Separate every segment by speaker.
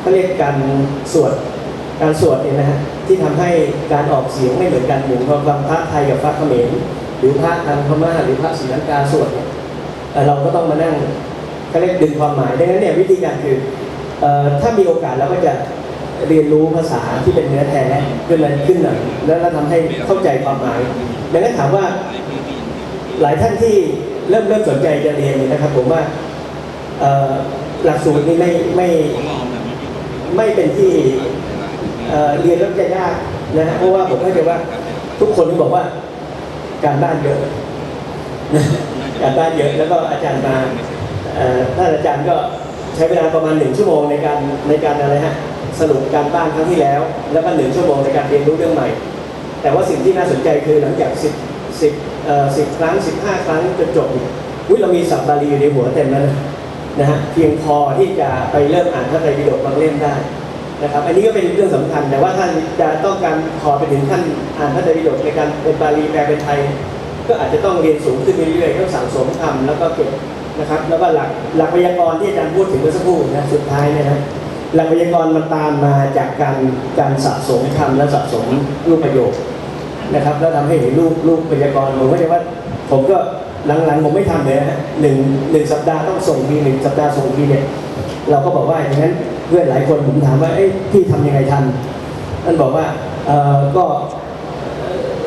Speaker 1: เขาเรียกการสวดการสวดเนี่ยนะฮะที่ทำให้การออกเสียงไม่เหมือนกันเหมือนพอฟังพระไทยกับพระเขมรหรือพระทางพม่าหรือพระศรีลังกาสวดเนี่ยเราก็ต้องมานั่งเขาเรียกดึงความหมายดังนั้นเนี่ยวิธีการคือถ้ามีโอกาสเราก็จะเรียนรู้ภาษาที่เป็นเนื้อแท้ขึ้นมาขึ้นหน่อยแล้วเราทำให้เข้าใจความหมายดังนั้นถามว่าหลายท่านที่เริ่มเริ่มสนใจจะเรียนนะครับผมว่า หลักสูตรนี้ไม่ไม่ไม่เป็นที่เเรียนแล้วจะยากนะเพราะว่าผมเข้าใจว่าทุกคนที่บอกว่าการบ้านเยอะการบ้านเยอะแล้วก็อาจารย์มาท่านอาจารย์ก็ใช้เวลาประมาณหนึ่งชั่วโมงในการในการอะไรฮะสรุปการบ้านครั้งที่แล้ว แล้วก็หนึ่งชั่วโมงในการเรียนรู้เรื่องใหม่ แต่ว่าสิ่งที่น่าสนใจคือหลังจากสิบสิบเอ่อสิบครั้งสิบห้าครั้งจนจบอุ๊ยเรามีสับบาลีอยู่ในหัวเต็มแล้วนะ นะฮะเพียงพอที่จะไปเริ่มอ่านพระไตรปิฎกบางเล่มได้นะครับ อันนี้ก็เป็นเรื่องสำคัญแต่ว่าถ้าจะต้องการขอไปถึงขั้นอ่านพระไตรปิฎกในการเป็นบาลีแปลเป็นไทย ก็อาจจะต้องเรียนสูงขึ้นเรื่อยๆต้องสั่งสมคำแล้วก็เก็บนะครับ แล้วก็หลักหลักไวยากรณ์ที่อาจารย์พูดถึงเมื่อสักครู่นะสุดท้ายเนี่ยนะหลักไวยากรณ์มันตามมาจากการการสะสมคำและสะสมรูปประโยคนะครับ แล้วทำให้เห็นรูปรูปพยากรณ์ผมก็จะว่าผมก็ หลังๆผมไม่ทำเลยนะฮะหนึ่งหนึ่งสัปดาห์ต้องส่งทีหนึ่งสัปดาห์ส่งทีเนี่ยเราก็บอกว่าอย่างนั้นเพื่อนหลายคนผมถามว่าเอ้ยพี่ทำยังไงทันท่านบอกว่าเออก็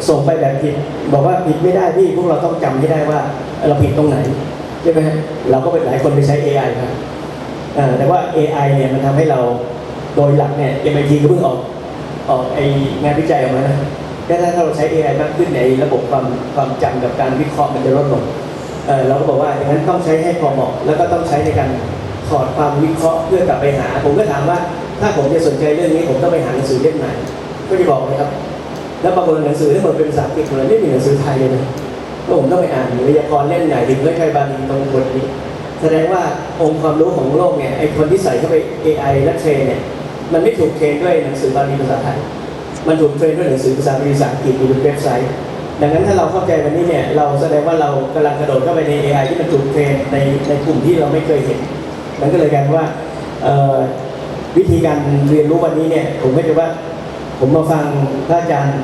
Speaker 1: ส่งไปแบบผิด บอกว่าผิดไม่ได้พี่พวกเราต้องจำให้ได้ว่าเราผิดตรงไหนใช่ไหมเราก็เป็นหลายคนไปใช้ AI ครับแต่ว่า AI เนี่ยมันทำให้เราโดยหลักเนี่ย MIT ก็เพิ่งออกออกไองานวิจัยออกมานะ แต่ถ้าเราใช้ AI มากขึ้นในระบบความความจำกับการวิเคราะห์มันจะลดลงเออเราก็บอกว่าอย่างนั้นต้องใช้ให้พอเหมาะแล้วก็ต้องใช้ในการถอดความวิเคราะห์เพื่อกลับไปหา ผมก็ถามว่าถ้าผมจะสนใจเรื่องนี้ผมต้องไปหาหนังสือเล่มไหนก็จะบอกเลยครับ แล้วบางคนหนังสือทั้งหมดเป็นภาษาอังกฤษหมดเลยไม่มีหนังสือไทยเลยนะก็ผมต้องไปอ่านวิทยากรเล่มไหนถึงไม่ใช่บาลีตรงบทนี้ แสดงว่าองค์ความรู้ของโลกเนี่ยไอคนที่ใส่เข้าไป AI และเทรนเนี่ยมันไม่ถูกเทรนด้วยหนังสือบาลีภาษาไทย มันถูกเทรนด้วยหนังสือภาษาบาลีภาษาอังกฤษอยู่บนเว็บไซต์ ดังนั้นถ้าเราเข้าใจวันนี้เนี่ยเราแสดงว่าเรากำลังกระโดดเข้าไปใน AI ที่มันถูกเทรนในในกลุ่มที่เราไม่เคยเห็น มันก็เลยกลายเป็นว่าวิธีการเรียนรู้วันนี้เนี่ยผมก็จะว่าผมมาฟังพระอาจารย์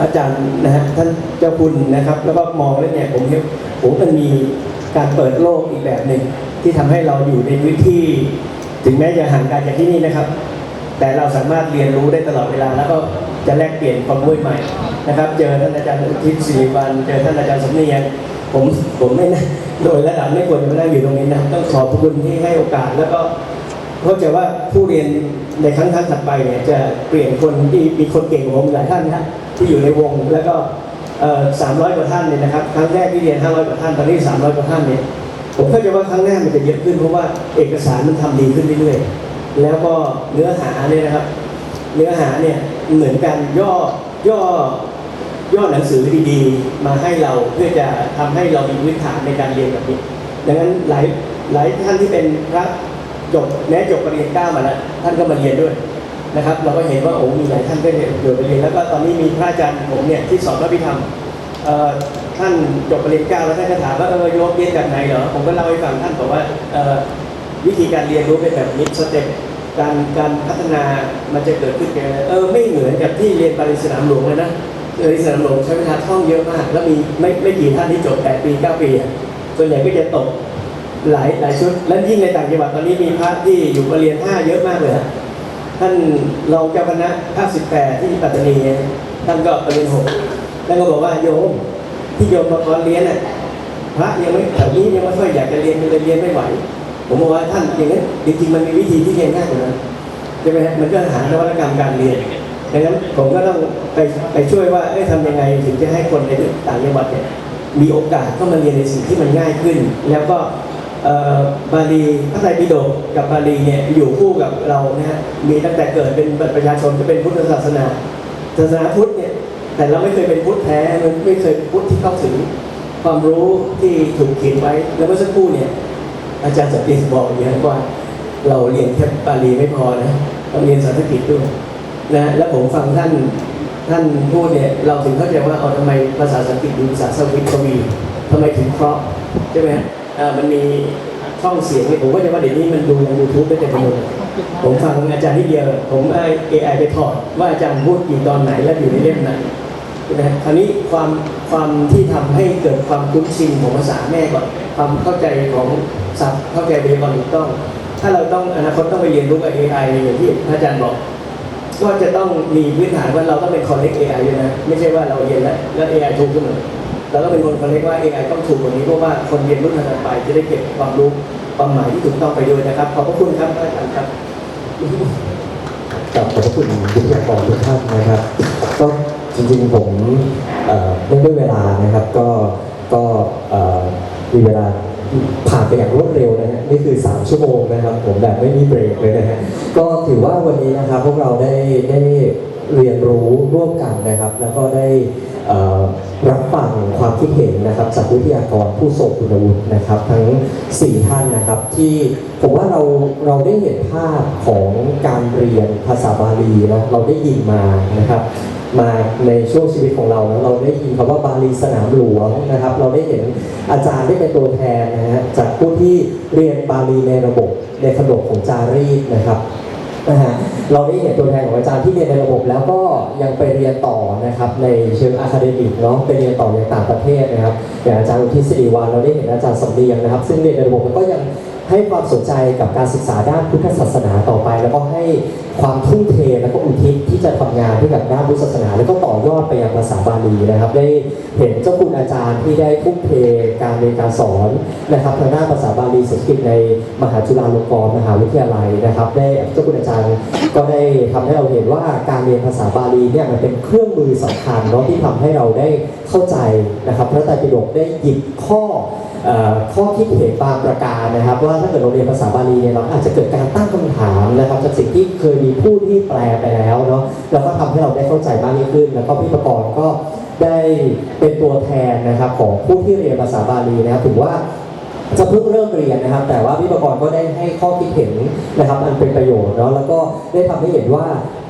Speaker 1: อาจารย์นะฮะท่านเจ้าคุณนะครับ แล้วก็มองแล้วเนี่ยผมเห็นผมมันมีการเปิดโลกอีกแบบหนึ่งที่ทำให้เราอยู่ในวิธีถึงแม้จะห่างไกลจากที่นี่นะครับ แต่เราสามารถเรียนรู้ได้ตลอดเวลา แล้วก็จะแลกเปลี่ยนความรู้ใหม่นะครับ เจอท่านอาจารย์อุทิศศิริวันเจอท่านอาจารย์สมเนียงผมผมไม่นะโดยระดับไม่ควรจะมานั่งอยู่ตรงนี้นะต้องขอบพระคุณที่ให้โอกาสแล้วก็เข้าใจว่าผู้เรียนในครั้งครั้งถัดไปเนี่ยจะเปลี่ยนคนที่มีคนเก่งกว่าผมหลายท่านนะที่อยู่ในวงแล้วก็สามร้อยกว่าท่านเนี่ยนะครับครั้งแรกที่เรียนห้าร้อยกว่าท่านตอนนี้สามร้อยกว่าท่านเนี่ยผมเข้าใจว่าครั้งหน้ามันจะเยอะขึ้นเพราะว่าเอกสารมันทำดีขึ้นเรื่อยๆ แล้วก็เนื้อหาเนี่ยนะครับ เนื้อหาเนี่ยเหมือนกันย่อย่อย่อหนังสือดีๆ มาให้เราเพื่อจะทำให้เรามีพื้นฐานในการเรียนแบบนี้ ดังนั้นหลายหลายท่านที่เป็นพระจบแม้จบปริญญาเก้ามาแล้วท่านก็มาเรียนด้วยนะครับ เราก็เห็นว่าโอ้มีหลายท่านก็เรียนเรียนแล้วก็ตอนนี้มีพระอาจารย์ผมเนี่ยที่สอนพระพิธรรมท่านจบปริญญาเก้าแล้วท่านก็ถามว่าเออโยมเรียนแบบไหนเหรอผมก็เล่าให้ฟังท่านบอกว่า วิธีการเรียนรู้เป็นแบบนี้สเต็ปการการพัฒนามันจะเกิดขึ้นยังไงเออไม่เหมือนกับที่เรียนปริศนามหลวงเลยนะปริศนามหลวงใช้เวลาท่องเยอะมาก แล้วมีไม่ไม่กี่ท่านที่จบแปดปีเก้าปีส่วนใหญ่ก็จะตกหลายหลายชุด และยิ่งในต่างจังหวัดตอนนี้มีพระที่อยู่ประเรียนห้าเยอะมากเลยท่านรองเจ้าคณะภาคสิบแปดที่ปัตตานีท่านก็ปเรียนหกท่านก็บอกว่าโยมที่โยมมาตอนเรียนน่ะพระยังไม่แถวนี้ยังไม่ค่อยอยากจะเรียนเลยเรียนไม่ไหว ผมบอกว่าท่านอย่างนั้นจริงๆมันมีวิธีที่เรียนง่ายกว่านั้นใช่ไหมฮะมันก็หานวัตกรรมการเรียนดังนั้นผมก็ต้องไปไปช่วยว่าเอ้ยทำยังไงถึงจะให้คนในต่างจังหวัดเนี่ยมีโอกาสเข้ามาเรียนในสิ่งที่มันง่ายขึ้น แล้วก็บาลีพระไตรปิฎกกับบาลีเนี่ยอยู่คู่กับเรานะฮะมีตั้งแต่เกิดเป็นบัตประชาชนก็เป็นพุทธศาสนาศาสนาพุทธเนี่ยแต่เราไม่เคยเป็นพุทธแท้ไม่เคยพุทธที่เข้าถึงความรู้ที่ถูกเขียนไว้แล้วเมื่อสักครู่เนี่ย อาจารย์สติบอกอย่างนี้ว่า เราเรียนแค่บาลีไม่พอนะต้องเรียนสันสกฤตด้วยนะแล้วผมฟังท่านท่านพูดเนี่ยเราถึงเข้าใจว่าเอาทำไมภาษาสันสกฤตดูภาษาสวิตวีทำไมถึงเพราะใช่ไหมอ่ามันมีช่องเสียงเนี่ยผมก็จะว่าเดี๋ยวนี้มันดูในยูทูบได้เต็มไปหมดเลยผมฟังอาจารย์นิดเดียวผมไอเอไอไปถอดว่าอาจารย์พูดอยู่ตอนไหนและอยู่ในเล่มไหน นะคราวนี้ความความที่ทำให้เกิดความคุ้นชินของภาษาแม่ก่อนความเข้าใจของศัพท์เข้าใจเบรกอนถูกต้อง ถ้าเราต้องอนาคตต้องไปเรียนรู้กับ AI อย่างที่พระอาจารย์บอก ก็จะต้องมีพื้นฐานว่าเราต้องเป็น connect AI ด้วยนะไม่ใช่ว่าเราเรียนแล้วแล้ว AI ถูกขึ้นมาเราต้องเป็นคน connect ว่า AI ต้องถูกกว่านี้เพราะว่าคนเรียนรุ่นถัดไปจะได้เก็บความรู้ความหมายที่ถูกต้องไปด้วยนะครับ ขอบพระคุณครับอาจารย์ครับ
Speaker 2: กับขอบพระคุณวิทยากรทุกท่านนะครับก็ จริงๆผมเอ่นื่องด้วยเวลานะครับก็ก็มีเวลาผ่านไปอย่างรวดเร็วนะฮะนี่คือ 3 ชั่วโมงนะครับ ผมแบบไม่มีเบรกเลยนะฮะก็ถือว่าวันนี้นะครับพวกเราได้ได้เรียนรู้ร่วมกันนะครับ แล้วก็ได้รับฟังความคิดเห็นนะครับจากวิทยากรผู้ทรงคุณวุฒินะครับ ทั้ง 4 ท่านนะครับ ที่ผมว่าเราเราได้เห็นภาพของการเรียนภาษาบาลีเนาะเราได้ยินมานะครับ มาในช่วงชีวิตของเรานะเราได้ยินคำว่าบาลีสนามหลวงนะครับ เราได้เห็นอาจารย์ได้เป็นตัวแทนนะฮะจากผู้ที่เรียนบาลีในระบบในขนบของจารีตนะครับนะฮะเราได้เห็นตัวแทนของอาจารย์ที่เรียนในระบบ แล้วก็ยังไปเรียนต่อนะครับในเชิงอะคาเดมิกเนาะไปเรียนต่อในต่างประเทศนะครับอย่างอาจารย์อุทิศสิริวัลเราได้เห็นอาจารย์สำเนียงนะครับ ซึ่งเรียนในระบบแล้วก็ยัง ให้ความสนใจกับการศึกษาด้านพุทธศาสนาต่อไป แล้วก็ให้ความทุ่มเทแล้วก็อุทิศที่จะทำงานให้กับด้านพุทธศาสนา แล้วก็ต่อยอดไปยังภาษาบาลีนะครับ ได้เห็นเจ้าคุณอาจารย์ที่ได้ทุ่มเทการเรียนการสอนนะครับทางด้านภาษาบาลีสันสกฤตในมหาจุฬาลงกรณ์มหาวิทยาลัยนะครับ ได้เจ้าคุณอาจารย์ก็ได้ทำให้เราเห็นว่าการเรียนภาษาบาลีเนี่ยมันเป็นเครื่องมือสำคัญเนาะที่ทำให้เราได้เข้าใจนะครับพระไตรปิฎกได้หยิบข้อ ข้อคิดเห็นบางประการนะครับ ว่าถ้าเกิดเราเรียนภาษาบาลีเนี่ยเราอาจจะเกิดการตั้งคำถามนะครับจากสิ่งที่เคยมีผู้ที่แปลไปแล้วเนาะแล้วก็ทำให้เราได้เข้าใจมากยิ่งขึ้น แล้วก็พี่ประกรณ์ก็ได้เป็นตัวแทนนะครับของผู้ที่เรียนภาษาบาลีนะครับถือว่าจะเพิ่งเริ่มเรียนนะครับ แต่ว่าพี่ประกรณ์ก็ได้ให้ข้อคิดเห็นนะครับ อันเป็นประโยชน์เนาะแล้วก็ได้ทำให้เห็นว่า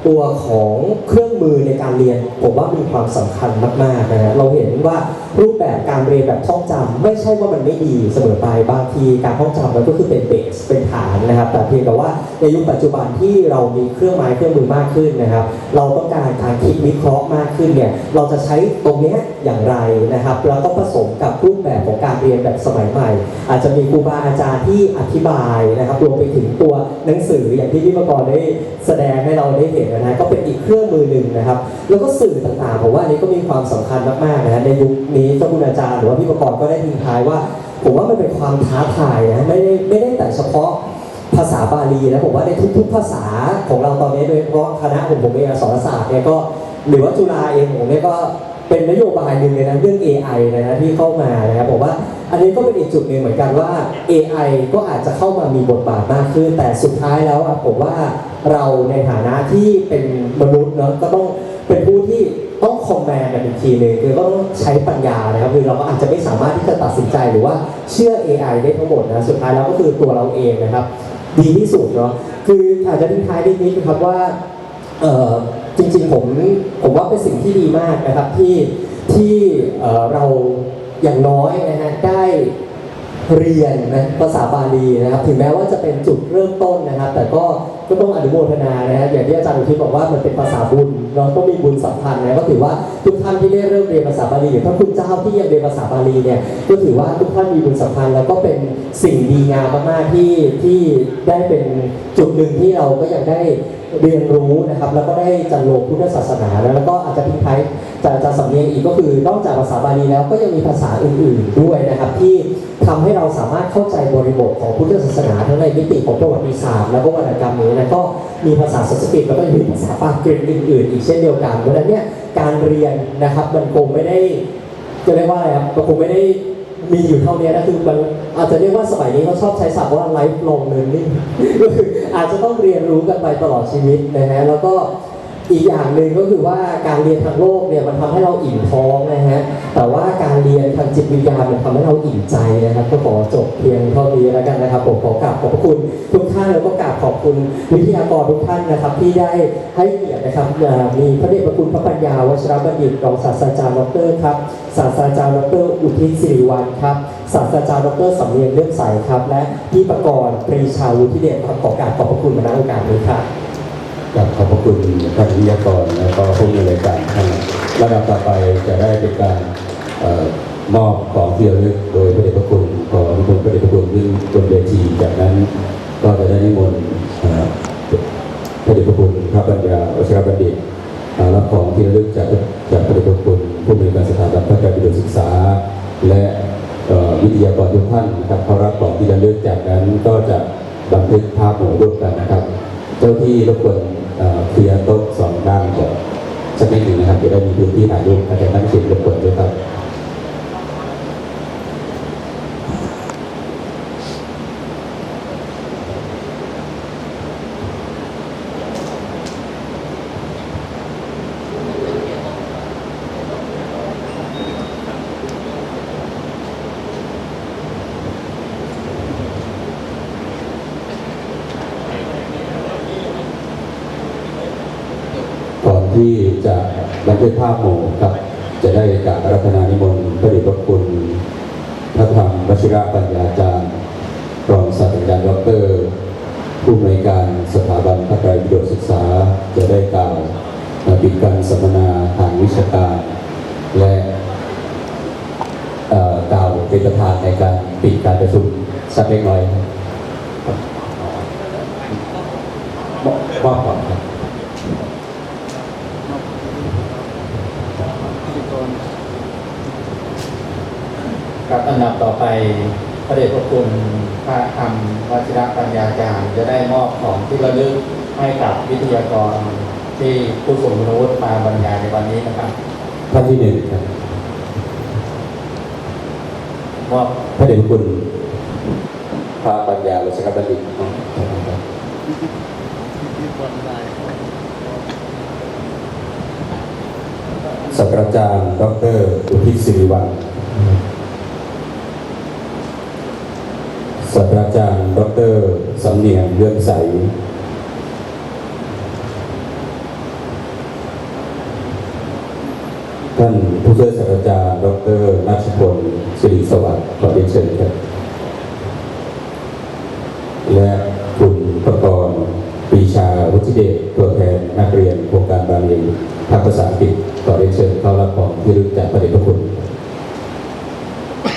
Speaker 2: ตัวของเครื่องมือในการเรียน ผมว่ามีความสำคัญมากๆนะฮะเราเห็นว่ารูปแบบการเรียนแบบท่องจำไม่ใช่ว่ามันไม่ดีเสมอไปบางทีการท่องจำมันก็คือเป็นเบสเป็นฐานนะครับ แต่เพียงแต่ว่าในยุคปัจจุบันที่เรามีเครื่องไม้เครื่องมือมากขึ้นนะครับ เราต้องการการคิดวิเคราะห์มากขึ้นเนี่ยเราจะใช้ตรงนี้อย่างไรนะครับแล้วก็ผสมกับรูปแบบของการเรียนแบบสมัยใหม่ อาจจะมีครูบาอาจารย์ที่อธิบายนะครับรวมไปถึงตัวหนังสืออย่างที่พี่ประกรณ์ได้แสดงให้เราได้เห็นนะฮะก็เป็นอีกเครื่องมือหนึ่งนะครับ แล้วก็สื่อต่างๆผมว่าอันนี้ก็มีความสำคัญมากๆนะในยุคนี้เจ้าคุณอาจารย์หรือว่าพี่ประกรณ์ก็ได้ทิ้งท้ายว่า ผมว่ามันเป็นความท้าทายนะไม่ได้ไม่ได้แต่เฉพาะภาษาบาลีนะผมว่าในทุกๆภาษาของเราตอนนี้โดยเฉพาะคณะของผมเองสอักษรศาสตร์เนี่ยก็หรือว่าจุฬาเองผมเนี่ยก็เป็นนโยบายหนึ่งเลยนะเรื่อง AI นะฮะที่เข้ามานะครับผมว่า อันนี้ก็เป็นอีกจุดหนึ่งเหมือนกันว่า AI ก็อาจจะเข้ามามีบทบาทมากขึ้น แต่สุดท้ายแล้วอะผมว่าเราในฐานะที่เป็นมนุษย์เนาะก็ต้องเป็นผู้ที่ต้องคอมแมนกันอีกทีหนึ่งคือต้องใช้ปัญญานะครับคือเราก็อาจจะไม่สามารถที่จะตัดสินใจหรือว่าเชื่อ AI ได้ทั้งหมดนะสุดท้ายแล้วก็คือตัวเราเองนะครับ ดีที่สุดเนาะคืออาจจะทิ้งท้ายนิดนิดนะครับว่าเออจริงๆผมผมว่าเป็นสิ่งที่ดีมากนะครับที่ที่เรา อย่างน้อยนะฮะได้เรียนนะภาษาบาลีนะครับ ถึงแม้ว่าจะเป็นจุดเริ่มต้นนะครับ แต่ก็ ก็ต้องอนุโมทนานะฮะอย่างที่อาจารย์อุทิศบอกว่ามันเป็นภาษาบุญเราต้องมีบุญสัมพันธ์นะก็ถือว่าทุกท่านที่ได้เริ่มเรียนภาษาบาลีหรือพระคุณเจ้าที่ยังเรียนภาษาบาลีเนี่ยก็ถือว่าทุกท่านมีบุญสัมพันธ์แล้วก็เป็นสิ่งดีงามมากๆที่ที่ได้เป็นจุดหนึ่งที่เราก็ยังได้เรียนรู้นะครับแล้วก็ได้จันโลพุทธศาสนาแล้วแล้วก็อาจจะทิ้งท้ายจะจะสำเนียงอีกก็คือนอกจากภาษาบาลีแล้วก็ยังมีภาษาอื่นๆด้วยนะครับ ที่ทำให้เราสามารถเข้าใจบริบทของพุทธศาสนาทั้งในมิติของประวัติศาสตร์แล้วก็วรรณกรรมนี้นะก็มีภาษาสันสกฤตแล้วก็ยังมีภาษาปากฤษอื่นๆอีกเช่นเดียวกันเพราะฉะนั้นเนี่ยการเรียนนะครับมันคงไม่ได้จะเรียกว่าอะไรครับมันคงไม่ได้มีอยู่เท่านี้นะคือมันอาจจะเรียกว่าสมัยนี้เขาชอบใช้ศัพท์ว่า life long learning ก็คืออาจจะต้องเรียนรู้กันไปตลอดชีวิตนะฮะแล้วก็ อีกอย่างหนึ่งก็คือว่าการเรียนทางโลกเนี่ยมันทำให้เราอิ่มท้องนะฮะ แต่ว่าการเรียนทางจิตวิญญาณมันทำให้เราอิ่มใจนะครับ ก็ขอจบเพียงเท่านี้แล้วกันนะครับผมขอกราบขอบพระคุณทุกท่านแล้วก็กราบขอบคุณวิทยากรทุกท่านนะครับที่ได้ให้เกียรตินะครับมีพระเดชพระคุณพระปัญญาวชิรบัณฑิตรองศาสตราจารย์ดรครับศาสตราจารย์ดรอุทิศสิริวัลครับศาสตราจารย์ดรสำเนียงเลื่อมใสครับ และพี่ประกรณ์ปรีชาวุฒิเดชครับขอกราบขอบพระคุณมาณโอกาสนี้ครับ
Speaker 3: กับขอบพระคุณท่านวิทยากรและก็ผู้มีรายการท่านระดับต่อไปจะได้เป็นการมอบของเที่ระลึกโดยพระเดชพระคุณของนิมนต์พระเดชพระคุณขึ้นบนเวทีจากนั้นก็จะได้นิมนต์พระเดชพระคุณพระปัญญาวชิรบัณฑิตรับของที่ระลึกจากจากพระเดชพระคุณผู้มีการสถาบันพระการบิดศึกษา และวิทยากรทุกท่านนะครับเขารับของที่ระลึกจากนั้นก็จะบันทึกภาพหมู่ร่วมกันนะครับ เจ้าที่รบกวน เคลียร์โต๊ะสองด้านก่อนสักนิดหนึ่งนะครับจะได้มีพื้นที่ถ่ายรูปอาจารย์ตั้งสิทธิ์รบกวนด้วยครับ ก่อนที่จะ บันทึกภาพหมู่ครับ จะได้กาบอารัธนานิมนต์พระเดชพระคุณพระธรรมวชิระปัญญาจารย์รองศาสตราจารย์ดร ผู้อำนวยการสถาบันพระไตรปิฎกศึกษา จะได้กล่าวปิดการสัมมนาทางวิชาการ และกล่าวเป็นประธานในการปิดการประชุมสักเล็กน้อยครับมอบมอบก่อนครับ
Speaker 4: ครับอันดับ ต่อไปพระเดชพระคุณพระธรรมวชิรปัญญาจารย์จะได้มอบของที่ระลึกให้กับวิทยากรที่ผู้ทรงคุณวุฒิมาบรรยายในวันนี้นะครับ
Speaker 3: ท่านที่หนึ่งครับ
Speaker 4: มอบ
Speaker 3: พระเดชพระคุณพระปัญญาวัชรบัณฑิตศาสตราจารย์ ดรอุทิศศิริวัลย์ ศาสตราจารย์ดรสำเนียงเลื่อมใส ท่านผู้ช่วยศาสตราจารย์ดรนัชพลสิริสวัสดิ์ขอเรียนเชิญครับและคุณประกรณ์ปีชาวุฒิเดชตัวแทนนักเรียนโครงการบาลีภาคภาษาอังกฤษขอเรียนเชิญเข้ารับของที่รู้จากพระเดชพระคุณ
Speaker 5: อ่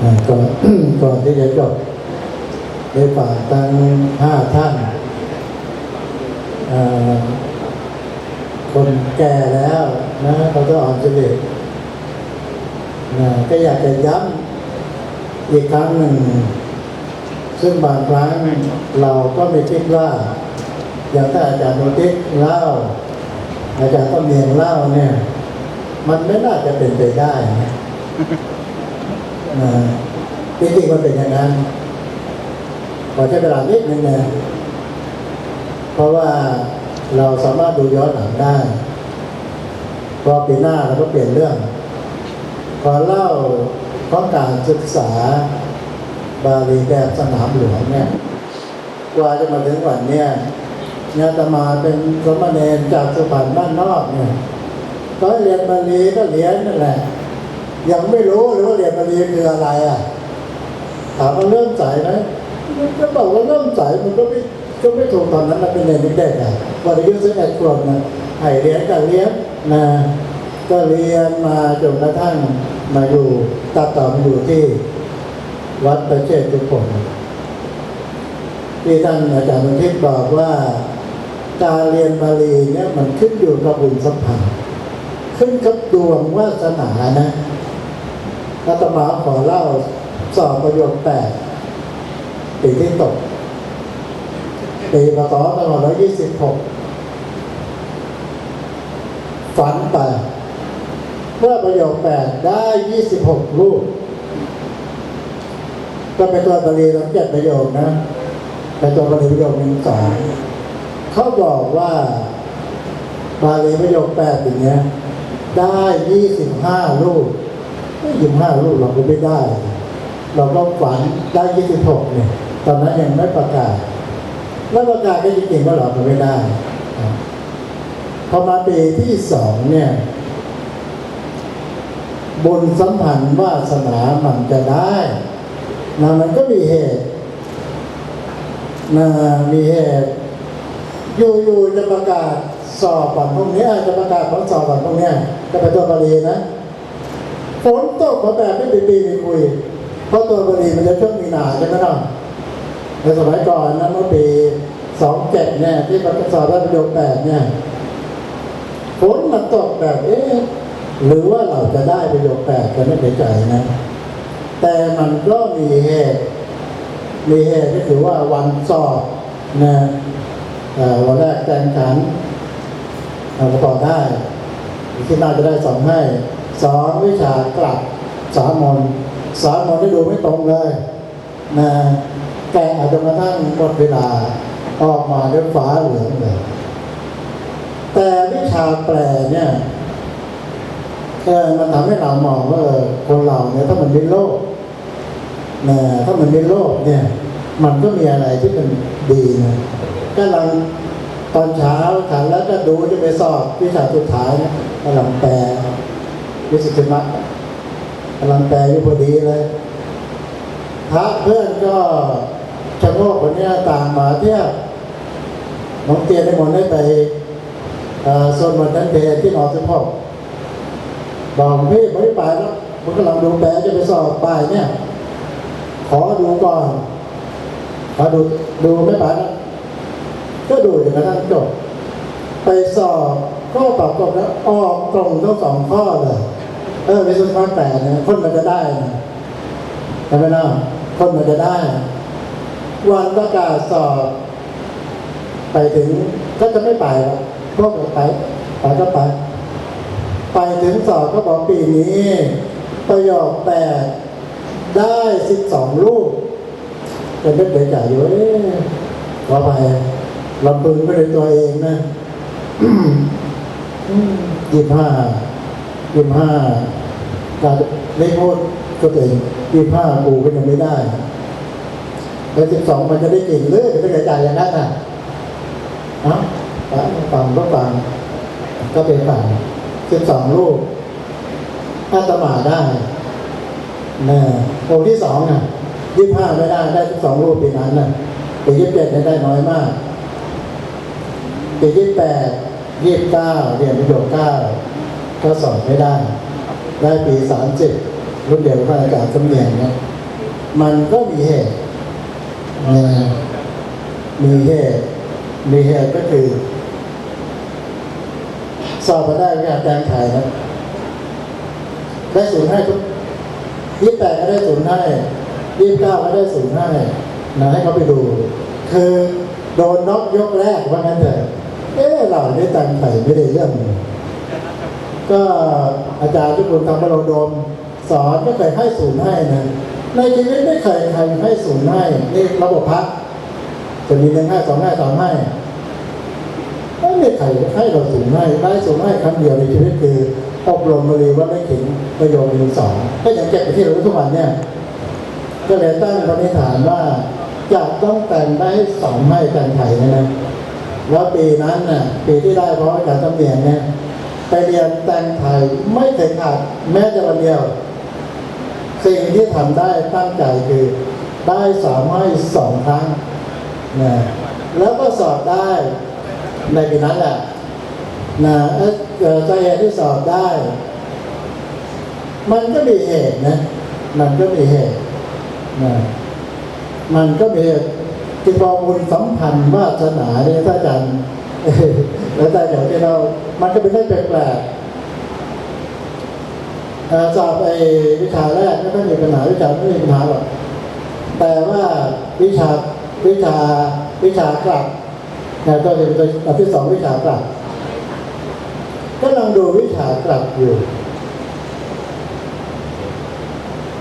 Speaker 5: า ก่อนก่อนที่จะจบได้ฝากทั้งห้าท่าน คนแก่แล้วนะเขาก็อ่อนสิรินะก็อยากจะย้ำอีกครั้งหนึ่ง ซึ่งบางครั้งเราก็ไม่คิดว่า อย่างถ้าอาจารย์โนติกเล่า อาจารย์ก็เมียงเล่าเนี่ย มันไม่น่าจะเป็นไปได้นะ จริงๆมันเป็นอย่างนั้นขอใช้เวลานิดนึงนะเพราะว่าเราสามารถดูย้อนหลังได้พอปีหน้าเราก็เปลี่ยนเรื่องขอเล่าขอการศึกษาบาลีแบบสนามหลวงเนี่ยกว่าจะมาถึงวันเนี้ยเนี่ยอาตมาเป็นสมณเณรจากสุพรรณบ้านนอกเนี่ยก็เรียนบาลีก็เรียนนั่นแหละ ยังไม่รู้หรือว่าเรียนบาลีคืออะไรอะถามว่าเริ่มใสไหมมันก็บอกว่าเริ่มใสมันก็ไม่ก็ไม่ถูกตอนนั้นมันเป็นเรียนเด็กๆอะวันอายุสิบเอ็ดขวบนะให้เรียนก็เรียนนะก็เรียนมาจนกระทั่งมาอยู่ตัดต่อมาอยู่ที่ วัดประเชษทุกคนที่ท่านอาจารย์มนทิพบอกว่าการเรียนบาลีเนี่ยมันขึ้นอยู่กับบุญสัมพันธ์ขึ้นกับดวงวาสนานะ อาตมาขอเล่าสอบประโยคแปดปีที่ตกปีพศ2526ฝันไปเมื่อประโยคแปดได้26รูปก็เป็นตัวบาลีทั้งเจ็ดประโยคนะเป็นตัวบาลีประโยคหนึ่งสองเขาบอกว่าบาลีประโยคแปดอย่างเงี้ยได้ยี่สิบห้าลูก ยี่สิบห้าลูกเราก็ไม่ได้ เราก็ฝันได้ยี่สิบหกเนี่ย ตอนนั้นยังไม่ประกาศ แล้วประกาศก็จริงๆว่าเราก็ไม่ได้พอมาปีที่สองเนี่ยบุญสัมพันธ์วาสนามันจะได้นะมันก็มีเหตุนะมีเหตุอยู่ๆจะประกาศสอบก่อนพวกนี้จะประกาศผลสอบก่อนพวกนี้ยจะเป็นตัวบาลีนะ ฝนตกมาแบบไม่มีปีมีคุย เพราะตัวบาลีมันจะช่วงมีนาใช่ไหมล่ะในสมัยก่อนนะเมื่อปีสองเจ็ดเนี่ยที่ประกาศสอบได้ประโยคแปดเนี่ยฝนมันตกแบบเอ๊ะหรือว่าเราจะได้ประโยคแปดกันไม่ใจนะ แต่มันก็มีเหตุมีเหตุก็คือว่าวันสอบนะวันแรกแข่งขันเราก็ต่อได้ที่น่าจะได้สองให้ สองวิชากลับสามมนสามมนที่ดูไม่ตรงเลยนะแกอาจจะมาทั้งหมดเวลาออกมาด้วยฟ้าเหลืองเลยแต่วิชาแปลเนี่ยเออมันทำให้เรามองว่าคนเราเนี่ยถ้ามันมีโลกนะถ้ามันมีโลกเนี่ย มันก็มีอะไรที่มันดีนะกำลังตอนเช้าขันแล้วก็ดูจะไปสอบวิชาสุดท้ายนะกำลังแปล วิสุทธิมรรคกำลังแปลอยู่พอดีเลยพระเพื่อนก็ชะโงกคนนี้ต่างมาเที่ยวน้องเตียนได้หมดได้ไปเอ่อโซนวันนั้นเพที่นอสิบหกบอกพี่ไม่ได้ไปแล้วมันกำลังดูแปลจะไปสอบไปเนี่ย ขอดูก่อนขอดูดูไม่ผ่านะก็ดูอย่างนั้นจบไปสอบก็ตอบตกแล้วออกตรงทั้งสองข้อเลย เออในสุดท้ายแต่เนี่ยคนมันจะได้นะใช่ไหมนะคนมันจะได้ วันประกาศสอบ ไปถึงก็จะไม่ไปแล้วพวกไปไปก็ไป ไปถึงสอบก็บอกปีนี้ ประโยคแปดได้สิบสองลูกเป็นเด็กเด็กใหญ่อยู่เอ๊ะขอไปลำพึงไปในตัวเองนะยี่ห้ายี่ห้า การไม่พูดก็เองยี่ห้ากูก็ยังไม่ได้ แล้วสิบสองมันจะได้กินหรือจะได้กระจายอย่างนั้นน่ะเอ้าฟังก็ฟังก็เป็นฟังสิบสองลูกอาตมาได้นะองค์ที่สองน่ะยี่ห้าไม่ได้ได้ทุกสองรูปปีนั้นน่ะปียี่สิบเจ็ดได้น้อยมากปียี่สิบแปดยี่สิบเก้าเรียนประโยคเก้าก็สอบไม่ได้ ได้ปีสามสิบรุ่นเดียวกับพระอาจารย์สมเนียงนี่ยมันก็มีเหตุนะมีเหตุมีเหตุก็คือสอบมาได้ไม่อาจารย์ไทยนะได้ศูนย์ให้ทุกยี่แปดก็ได้ศูนย์ให้ยี่เก้าก็ได้ศูนย์ให้นะให้เขาไปดู คือโดนน็อกยกแรกว่างั้นเถอะเอ๊ะเราได้ตังค์ไถ่ไม่ได้เรื่องเก็อาจารย์ทุกคนทำบรโดม สอนก็เคยให้ศูนย์ให้นะ ในชีวิตไม่เคยใครให้ศูนย์ให้นี่ระบบพักจะมีหนึ่งให้สองให้สามให้ไม่มีใครให้เราศูนย์ให้ได้ศูนย์ให้ครั้งเดียวในชีวิตคืออบรมบริวัดได้ถึงประโยชน์หนึ่งสองก็อยังเก็บไปที่เราทุกวันเนี่ยก็เลยตั้งปณิธานว่าจะต้องแต่งได้สองให้แต่งไทยนะนะแล้วปีนั้นน่ะปีที่ได้เพราะอาจารย์ตำเนียนเนี่ย ไปเรียนแต่งไทยไม่เคยขาดแม้แต่วันเดียว สิ่งที่ทำได้ตั้งใจคือได้สามให้สองครั้งนะแล้วก็สอบได้ในปีนั้นแหละนะเออเอ่อสาเหตุที่สอบได้ มันก็มีเหตุนะ มันก็มีเหตุนะมันก็มีเหตุที่พอบุญสัมพันธ์วาสนาเนี่ยถ้าอาจารย์ แล้วแต่เดี๋ยวที่เรา มันก็เป็นเรื่องแปลกๆสอบไอ้วิชาแรกไม่ค่อยมีปัญหาวิชาไม่มีปัญหาหรอก แต่ว่าวิชาวิชาวิชากลับนะก็จะเป็นตัวอันที่สองวิชากลับ ก็ลองดูวิชากลับอยู่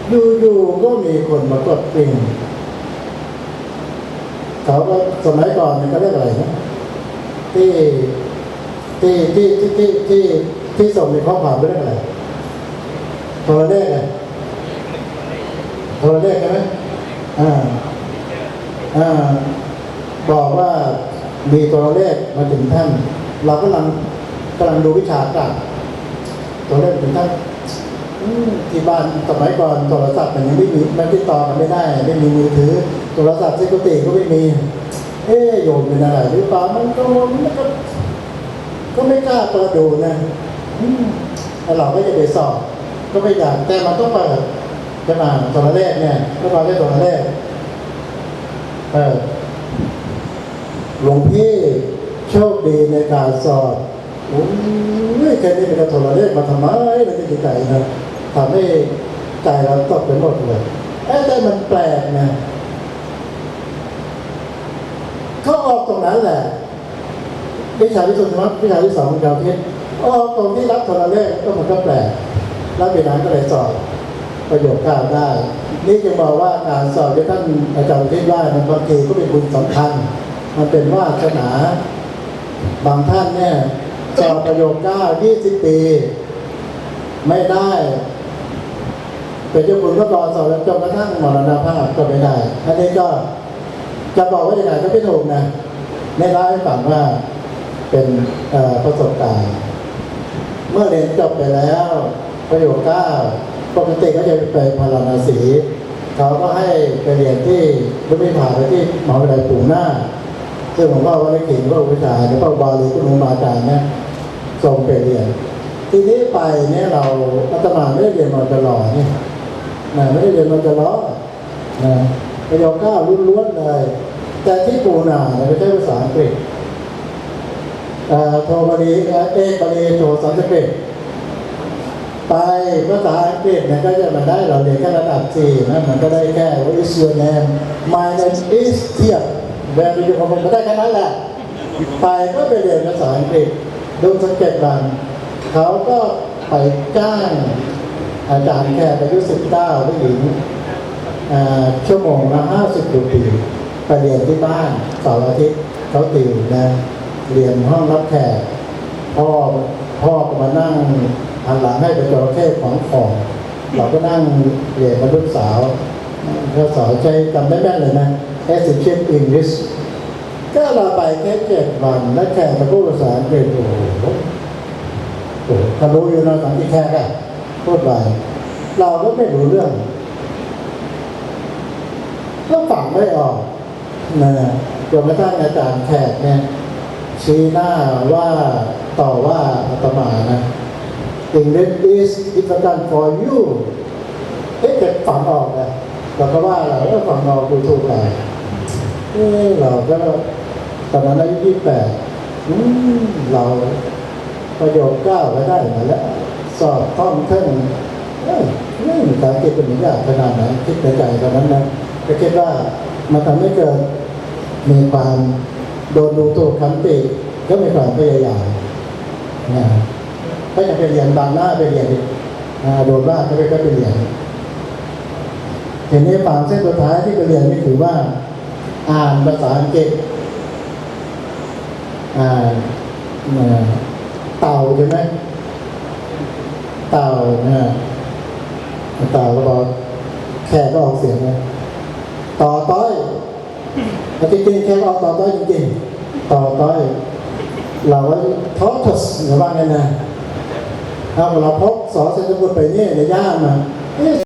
Speaker 5: อยู่ๆก็มีคนมากดกริ่งเขาก็สมัยก่อนเนี่ยเขาเรียกอะไรนะ ที่ที่ที่ที่ที่ที่ที่ส่งในข้อความเรียกอะไรโทรเลขไงโทรเลขใช่ไหมอ่าอ่าบอกว่ามีตัวเลขมาถึงท่าน เรากำลังกำลังดูวิชาการตัวเลขถึงท่านที่บ้านสมัยก่อนโทรศัพท์มันยังไม่มีมันติดต่อกันไม่ได้ ไม่มีมือถือโทรศัพท์ที่กุฏิก็ไม่มี เอ๊โยมเป็นอะไรหรือเปล่ามันก็มันก็ก็ไม่กล้าเปิดดูนะแล้วเราก็จะไปสอบ ก็ไม่อยากแต่มันต้องเปิดจะมาโทรเลขเนี่ยเมื่อก่อนเรียกโทรเลขเออหลวงพี่โชคดีในการสอบโอ้ยแค่นี้เป็นการโทรเลขมาทำไมมันจะดีใจนะทำให้ใจเราตกไปหมดเลยเอ้แต่มันแปลกนะเขาออก ตรงนั้นแหละวิชาที่สุดนะวิชาที่สองของเราที่อ๋อตรงที่รับโทรเลขก็มันก็แปลกรับไปนั้นก็เลยสอบประโยคเก้าได้ นี่จะบอกว่าการสอบที่ท่านอาจารย์ทิศว่ามันบางทีก็เป็นบุญสำคัญ มันเป็นวาสนา บางท่านเนี่ยสอบประโยคเก้ายี่สิบปี ไม่ได้เป็นเจ้าคุณก็รอสอบจนกระทั่งมรณภาพก็ไม่ได้ อันนี้ก็จะบอกว่าอย่างไรก็ไม่ถูกนะ ในเล่าให้ฟังว่าเป็นประสบการณ์ เมื่อเรียนจบไปแล้ว ประโยคเก้าปกติก็จะไปพาราณสีเขาก็ให้ไปเรียนที่รุ่นพิพาไปที่มหาวิทยาลัยปูหน้า ซึ่งผมว่าวันนี้ขิงก็วิชาแล้วก็บาลีก็นุมาจารย์นะส่งไปเรียน ทีนี้ไปเนี่ยเราอาตมาไม่ได้เรียนมาตลอดนี่นะไม่ได้เรียนมาตลอดนะประโยคเก้าล้วนๆเลย แต่ที่ปูนาไม่ใช่ภาษาอังกฤษโทบาลีเอกบาลีโทรสันสกฤตไปภาษาอังกฤษเนี่ยก็จะมาได้เราเรียนแค่ระดับสี่นะมันก็ได้แค่ what is your name my name is เทียบแวร์อยู่ของผมก็ได้แค่นั้นแหละไปก็ไปเรียนภาษาอังกฤษดูสังเกตบันเขาก็ไปจ้างอาจารย์แค่อายุสิบเก้าผู้หญิงอ่าชั่วโมงละห้าสิบรูปี ไปเรียนที่บ้านเสาร์อาทิตย์เขาติวนะเรียนห้องรับแขกพ่อพ่อก็มานั่งหันหลังให้เป็นจระเข้ของของเราก็นั่งเรียนกับลูกสาวเขาสอนใช้จำได้แม่นเลยนะ Essential English ก็เราไปแค่เจ็ดวันและแขกมาพูดภาษาอังกฤษโอ้โหโอ้โหเขารู้อยู่นะสังที่แขกอะพูดไปเราก็ไม่รู้เรื่องก็ฝังไม่ออก นะจนกระทั่งอาจารย์แขกเนี่ยชี้หน้าว่าต่อว่าอาตมานะ English is difficult for you เอ๊ะแต่ฝังออกนะเราก็ว่าเราก็ฝังออกดูถูกเราเอ๊ะเราก็ตอนนั้นอายุยี่แปดเราประโยคเก้าก็ได้มาแล้ว สอบท่องเท่งเอ้ยเรื่องภาษาอังกฤษเป็นอย่ากขนาดไหนคิดในใจตอนนั้นนะก็คิดว่า มันทำให้เกิดมีความโดนดูถูกคำติก็มีความพยายามนะก็จะไปเรียนบางหน้าไปเรียนโดนว่าก็ไปก็ไปเรียนทีนี้ฝั่งเส้นสุดท้ายที่ไปเรียนนี่ถือว่า อ่านภาษาอังกฤษอ่านเอ่อเต่าใช่ไหมเต่าเนี่ยเต่าก็บอกแค่ก็ออกเสียงนะ ต่อต้อยจริงๆแค่เอาต่อต้อยจริงๆต่อต้อยเราว่าทอทัสหรือว่าไงนะถ้าเราพบสอเซนต์บุตรไปเนี่ยในย่ามาเอ๊ะ